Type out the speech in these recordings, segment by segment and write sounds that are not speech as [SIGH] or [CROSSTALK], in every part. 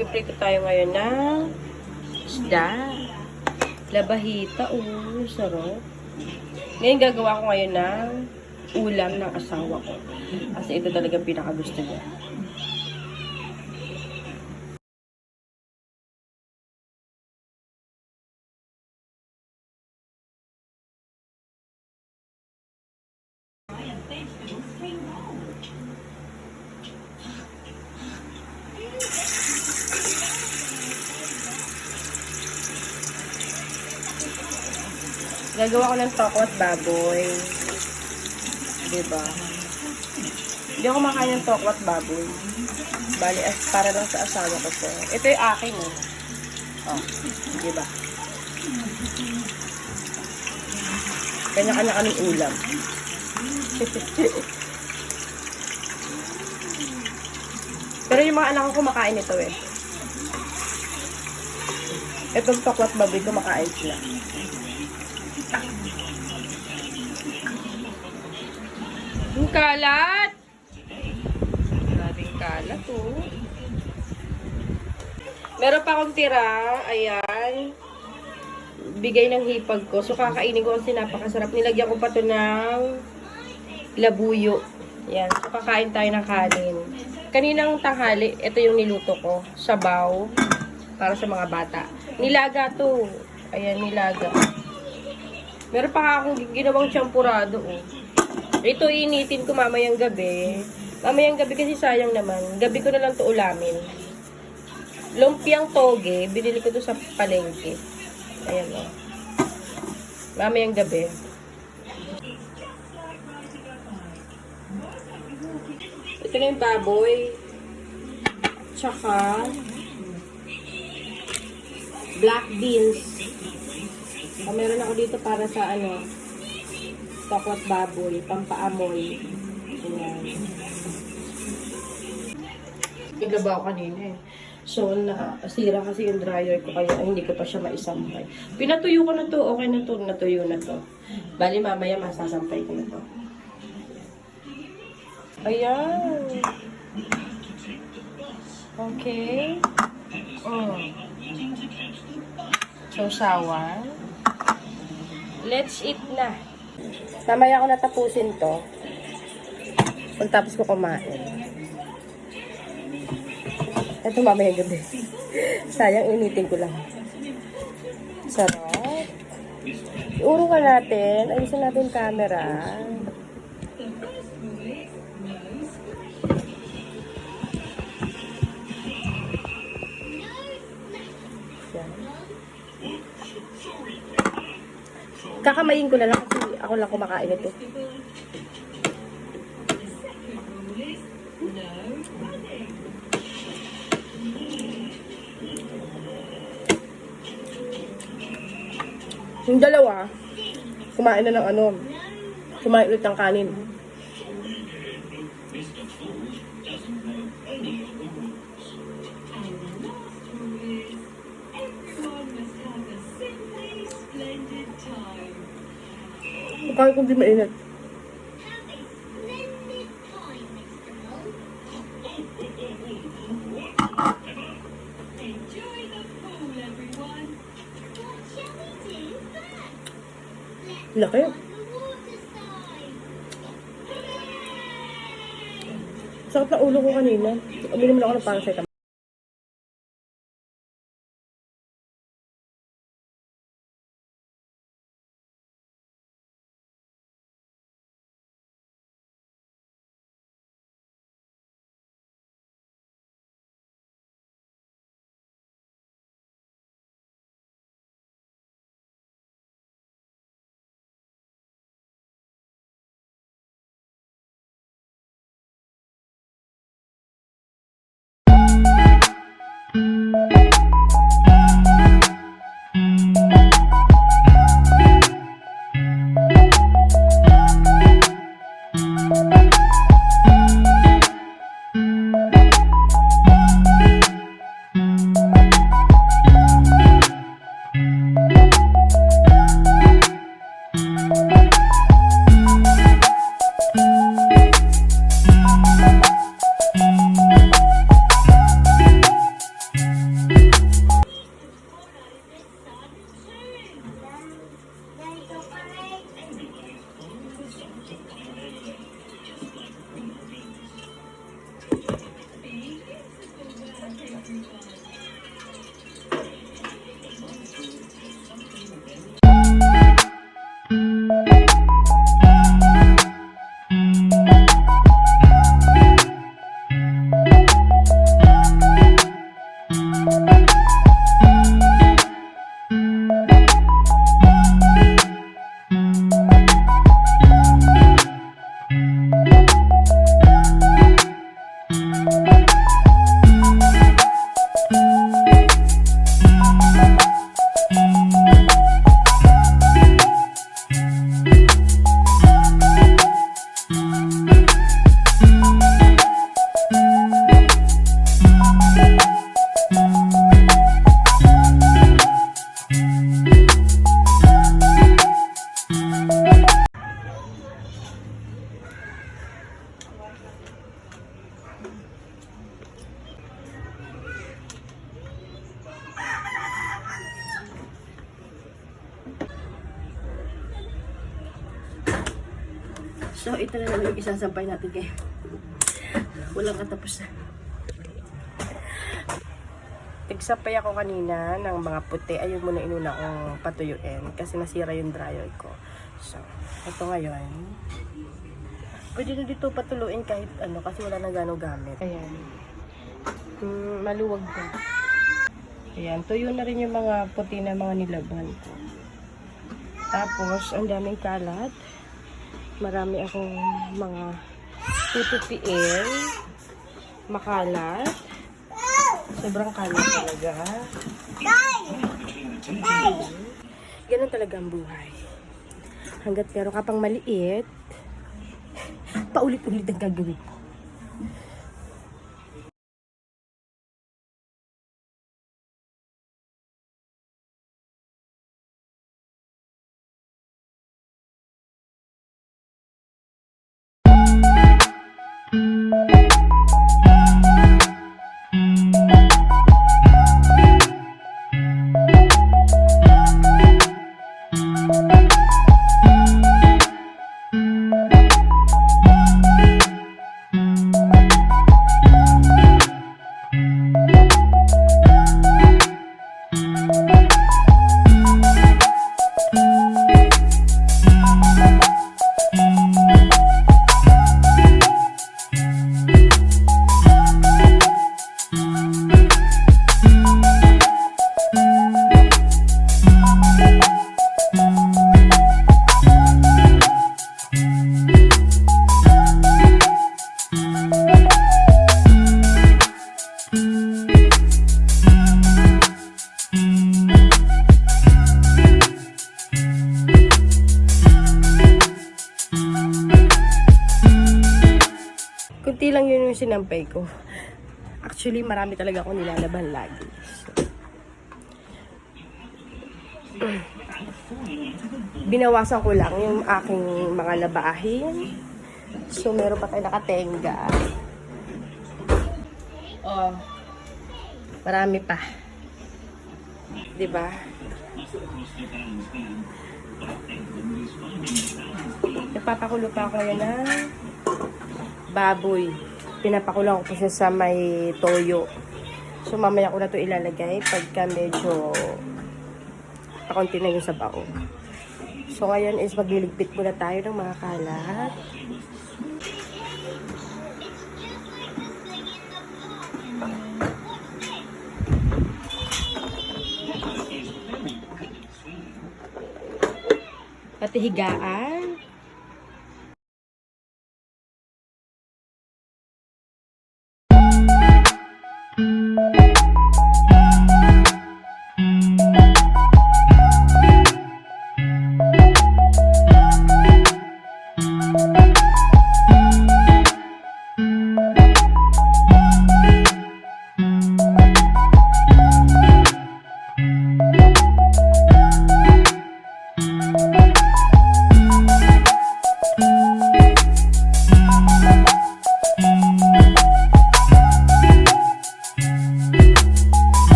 magpiprito tayo ngayon ng isda. Labahita, oh, sarap. Ngayon gagawa ko ngayon ng ulam ng asawa ko. Kasi ito talaga ang pinakagusto niya. Gagawa ko ng toko baboy. Diba? Hindi ako makain ng toko baboy. Bali, as, para lang sa asawa ko to. Ito yung akin eh. Oh, diba? Kanya-kanya kaming ulam. [LAUGHS] Pero yung mga anak ko kumakain ito eh. Itong toko at baboy kumakain sila. Kalat! Grabing kalat, oh. Meron pa akong tira. Ayan. Bigay ng hipag ko. So, kakainin ko kasi napakasarap. Nilagyan ko pa to ng labuyo. Yan. So, kakain tayo ng kanin. Kaninang tanghali, ito yung niluto ko. Sabaw. Para sa mga bata. Nilaga to. Ayan, nilaga. Meron pa akong ginawang champurado, oh. Ito initin ko mamayang gabi. Mamayang gabi kasi sayang naman. Gabi ko na lang to ulamin. Lumpiang toge, binili ko to sa palengke. Ayan o. Mamayang gabi. Ito na yung baboy. Tsaka black beans. So, meron ako dito para sa ano, tokot baboy, pampaamoy. Ayan. Naglabaw kanina eh. So, nasira kasi yung dryer ko kaya hindi ko pa siya maisampay. Pinatuyo ko na to. Okay na to. Natuyo na to. Bali, mamaya masasampay ko na to. Ayan. Okay. Mm. So, sawan. Let's eat na. Mamaya ako natapusin to. Pagtapos ko kumain. Ito mamaya gabi. [LAUGHS] Sayang, initin ko lang. Sarap. Iuro ka natin. Ayusin natin camera. Yan. Kakamayin ko na lang kasi ako lang kumakain ito. Yung dalawa, kumain na ng ano, kumain ulit ng kanin. Kahit kung di mainit. Laki. Sakit na ulo ko kanina. Uminom na ako ng paracetamol. So, ito na naman yung isasampay natin kay walang katapos na. Nagsampay ako kanina ng mga puti. Ayun muna inuna kong patuyuin kasi nasira yung dryer ko. So, ito ngayon. Pwede na dito patuluin kahit ano kasi wala na gano'ng gamit. Ayan. Mm, maluwag na. Ayan, tuyo na rin yung mga puti na mga nilaban ko. Tapos, ang daming kalat. Marami akong mga tutupiin. Makalat. Sobrang kalat talaga. Ganun talaga ang buhay. Hanggat meron ka pang maliit, paulit-ulit ang gagawin sinampay ko. Actually, marami talaga ako nilalaban lagi. Binawasan ko lang yung aking mga labahin. So, meron pa tayo nakatenga. Oh, marami pa. ba? Nagpapakulo pa ako yan ng baboy. Pinapakulang ko po siya sa may toyo. So, mamaya ko na to ilalagay pagka medyo pakunti na yung sabaw. So, ngayon is magliligpit muna tayo ng mga kalat. Pati higaan.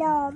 要